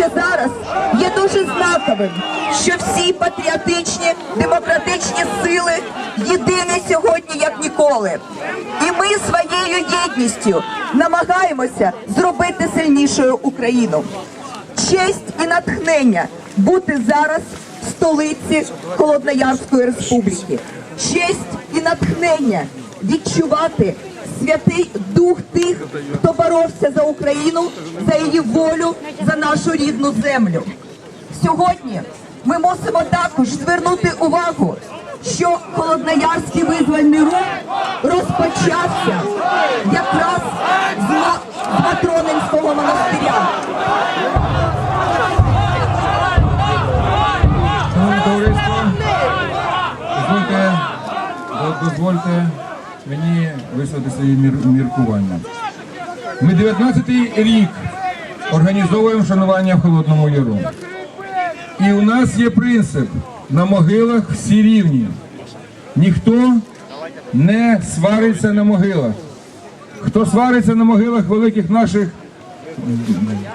що зараз є дуже знаковим, що всі патріотичні демократичні сили єдині сьогодні як ніколи. І ми своєю єдністю намагаємося зробити сильнішою Україну. Честь і натхнення бути зараз в столиці Холодноярської республіки. Честь і натхнення відчувати святий дух тих, хто боровся за Україну, за її волю, за нашу рідну землю. Сьогодні ми мусимо також звернути увагу, що Холодноярський визвольний рух розпочався якраз з Ма- Матронинського монастиря. Дозвольте, дозвольте мені висловити свої мір- міркування. Ми 19-й рік організовуємо шанування в Холодному Яру. І у нас є принцип на могилах всі рівні. Ніхто не свариться на могилах. Хто свариться на могилах великих наших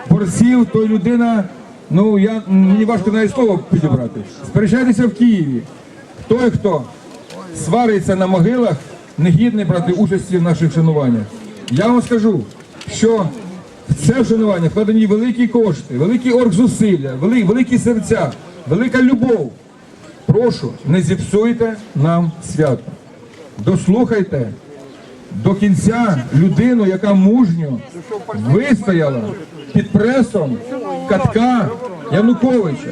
борців, то людина, ну я мені важко навіть слово підібрати. Сперечайтеся в Києві. Той, хто свариться на могилах, не брати участі в наших шануваннях. Я вам скажу, що в це вшанування вкладені великі кошти, великі оргзусилля, вели- великі серця, велика любов. Прошу, не зіпсуйте нам свято. Дослухайте до кінця людину, яка мужньо вистояла під пресом катка Януковича.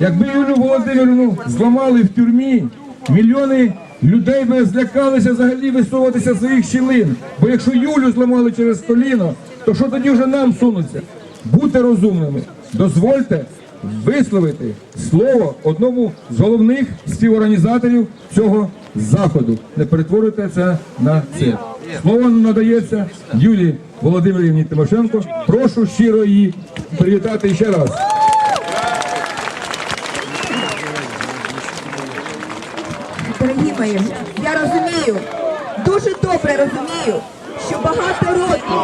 Якби Юлю Володимирівну зламали в тюрмі, мільйони людей би злякалися взагалі висовуватися з своїх щілин. Бо якщо Юлю зламали через коліно, то що тоді вже нам сунуться? Будьте розумними, дозвольте висловити слово одному з головних співорганізаторів цього заходу. Не перетворюйте це на це. Слово надається Юлії Володимирівні Тимошенко. Прошу щиро її привітати ще раз. Дорогі мої, я розумію, дуже добре розумію, що багато років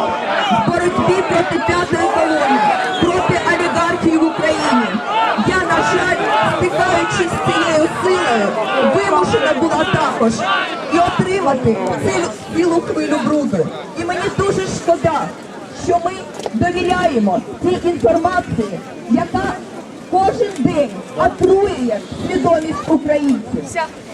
в боротьбі проти п'ятої колони, проти олігархії в Україні. Я, на жаль, стикаючись з цією силою, вимушена була також і отримати цілу, цілу хвилю бруду. І мені дуже шкода, що ми довіряємо тій інформації, яка кожен день отруює свідомість українців.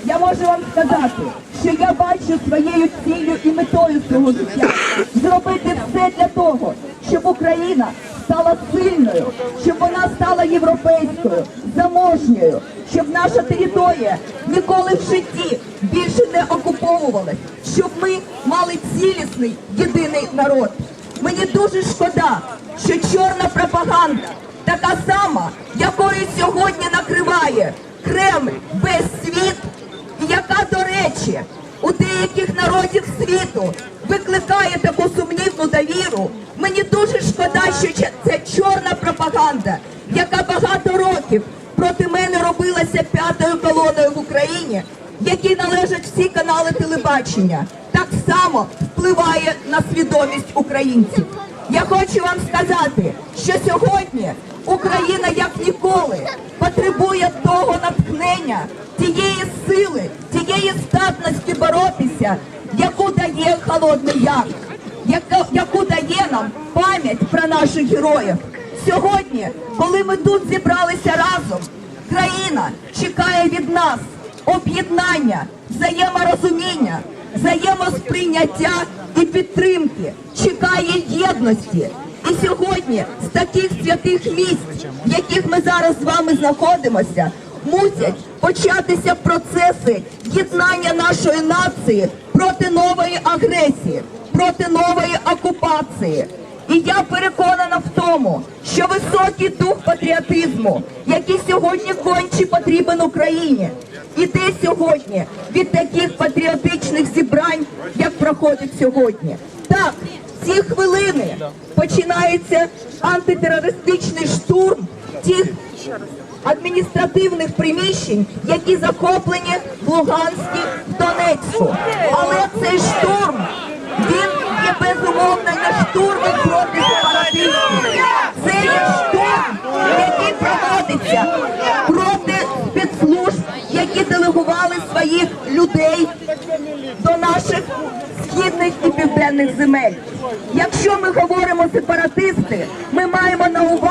Я можу вам сказати, що я бачу своєю ціллю і метою свого життя зробити все для того, щоб Україна стала сильною, щоб вона стала європейською, заможньою, щоб наша територія ніколи в житті більше не окуповувалась, щоб ми мали цілісний єдиний народ. Мені дуже шкода, що чорна пропаганда така сама, якою сьогодні накриває Кремль весь світ, і яка, до речі, у деяких народів світу викликає таку сумнівну довіру. Мені дуже шкода, що ця чорна пропаганда, яка багато років проти мене робилася п'ятою колоною в Україні, якій належать всі канали телебачення, так само впливає на свідомість українців. Я хочу вам сказати, що сьогодні Україна як ніколи потребує того натхнення, тієї сили, тієї здатності боротися, яку дає Холодний Яр, яку дає нам пам'ять про наших героїв. Сьогодні, коли ми тут зібралися разом, країна чекає від нас об'єднання, взаєморозуміння, взаємосприйняття і підтримки, чекає єдності. І сьогодні з таких святих місць, в яких ми зараз з вами знаходимося, мусять початися процеси єднання нашої нації проти нової агресії, проти нової окупації. І я переконана в тому, що високий дух патріотизму, який сьогодні конче потрібен Україні, іде сьогодні від таких патріотичних зібрань, як проходить сьогодні. Так, ці хвилини починається антитерористичний штурм тих адміністративних приміщень, які захоплені в Луганську, в Донецьку. Але цей штурм він є безумовно не штурмом проти сепаратистів. Це є штурм, який проводиться проти спецслужб, які делегували своїх людей до наших східних і південних земель. Якщо ми говоримо сепаратисти, ми маємо на увазі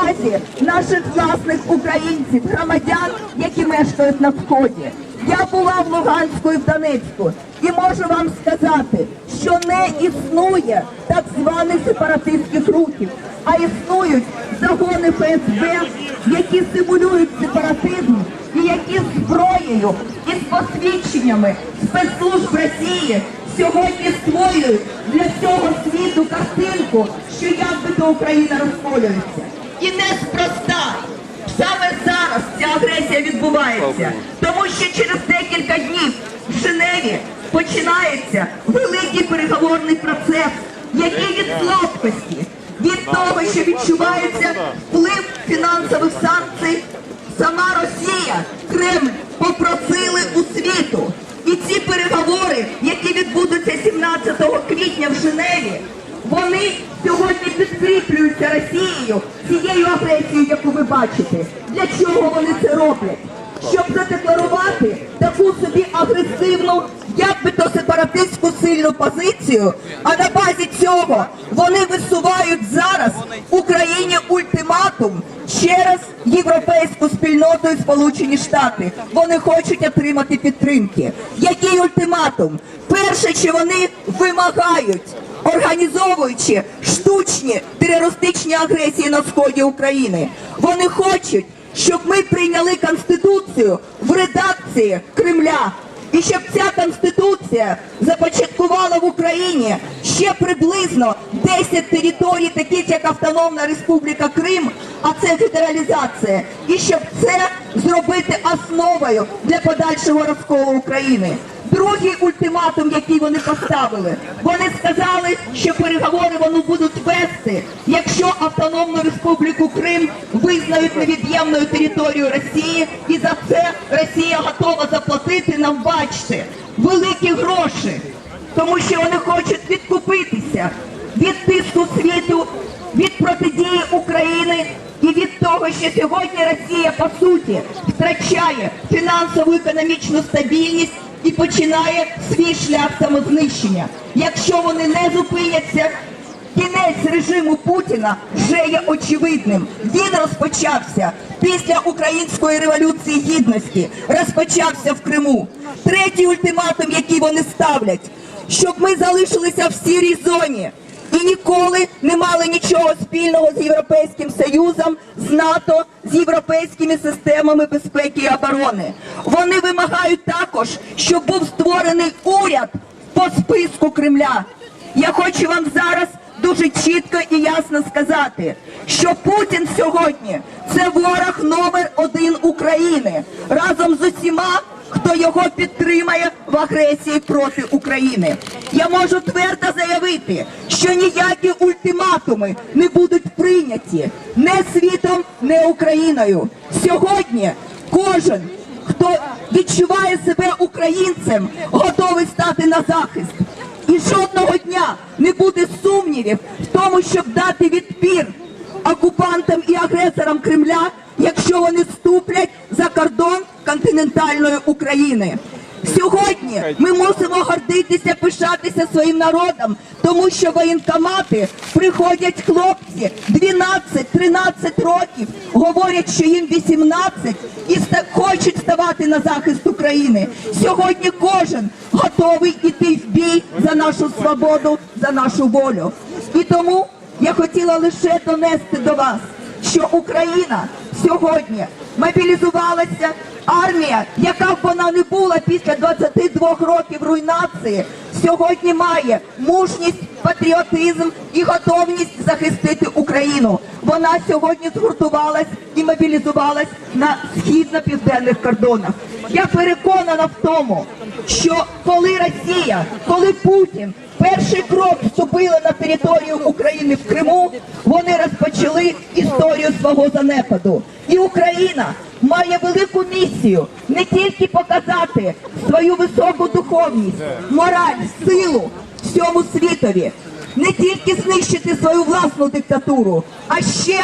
наших власних українців, громадян, які мешкають на сході. Я була в Луганську і в Донецьку і можу вам сказати, що не існує так званих сепаратистських рухів, а існують загони ФСБ, які симулюють сепаратизм і які зброєю і з посвідченнями спецслужб Росії сьогодні створюють для всього світу картинку, що якби то Україна розколюється. І неспроста. Саме зараз ця агресія відбувається, тому що через декілька днів в Женеві починається великий переговорний процес, який від слабкості, від того, що відчувається вплив фінансових санкцій, сама Росія, Кремль попросили у світу. І ці переговори, які відбудуться 17 квітня в Женеві, вони сьогодні підкріплюються Росією цією агресією, яку ви бачите. Для чого вони це роблять? Щоб задекларувати таку собі агресивну, як би то сепаратистську сильну позицію, а на базі цього вони висувають зараз Україні ультиматум через європейську спільноту і Сполучені Штати. Вони хочуть отримати підтримки. Який ультиматум? Перше, що вони вимагають організовуючи штучні терористичні агресії на сході України. Вони хочуть, щоб ми прийняли конституцію в редакції Кремля. І щоб ця конституція започаткувала в Україні ще приблизно 10 територій, таких як Автономна Республіка Крим, а це федералізація. І щоб це зробити основою для подальшого розколу України. Другий ультиматум, який вони поставили, вони сказали, що переговори вони будуть вести, якщо Автономну Республіку Крим визнають невід'ємною територією Росії, і за це Росія готова заплатити нам, бачте, великі гроші, тому що вони хочуть відкупитися від тиску світу, від протидії України і від того, що сьогодні Росія по суті втрачає фінансову економічну стабільність і починає свій шлях самознищення. Якщо вони не зупиняться, кінець режиму Путіна вже є очевидним. Він розпочався після української революції гідності, розпочався в Криму. Третій ультиматум, який вони ставлять, щоб ми залишилися в сірій зоні і ніколи не мали нічого спільного з Європейським Союзом, з НАТО, з європейськими системами безпеки і оборони. Вони вимагають також, щоб був створений уряд по списку Кремля. Я хочу вам зараз дуже чітко і ясно сказати, що Путін сьогодні це ворог номер один України разом з усіма хто його підтримає в агресії проти України. Я можу твердо заявити, що ніякі ультиматуми не будуть прийняті не світом, не Україною. Сьогодні кожен, хто відчуває себе українцем, готовий стати на захист. І жодного дня не буде сумнівів в тому, щоб дати відпір окупантам і агресорам Кремля, якщо вони вступлять за кордон континентальної України. Сьогодні ми мусимо гордитися, пишатися своїм народом, тому що воєнкомати приходять хлопці 12-13 років, говорять, що їм 18 і хочуть ставати на захист України. Сьогодні кожен готовий іти в бій за нашу свободу, за нашу волю. І тому я хотіла лише донести до вас, що Україна сьогодні мобілізувалася. Армія, яка б вона не була після 22 років руйнації, сьогодні має мужність, патріотизм і готовність захистити Україну. Вона сьогодні згуртувалась і мобілізувалась на східно-південних кордонах. Я переконана в тому, що коли Росія, коли Путін перший крок вступили на територію України в Криму, вони розпочали історію свого занепаду. І Україна має велику місію не тільки показати свою високу духовність, мораль, силу всьому світові, не тільки знищити свою власну диктатуру, а ще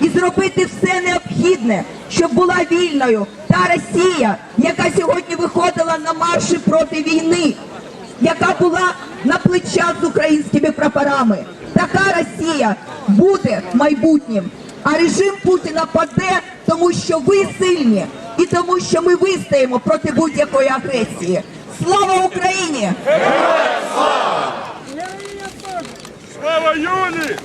і зробити все необхідне, щоб була вільною та Росія, яка сьогодні виходила на марші проти війни. яка була на плечах з українськими прапорами. Така Росія буде майбутнім. А режим Путіна паде, тому що ви сильні і тому, що ми вистоїмо проти будь-якої агресії. Слава Україні! Слава Юлі!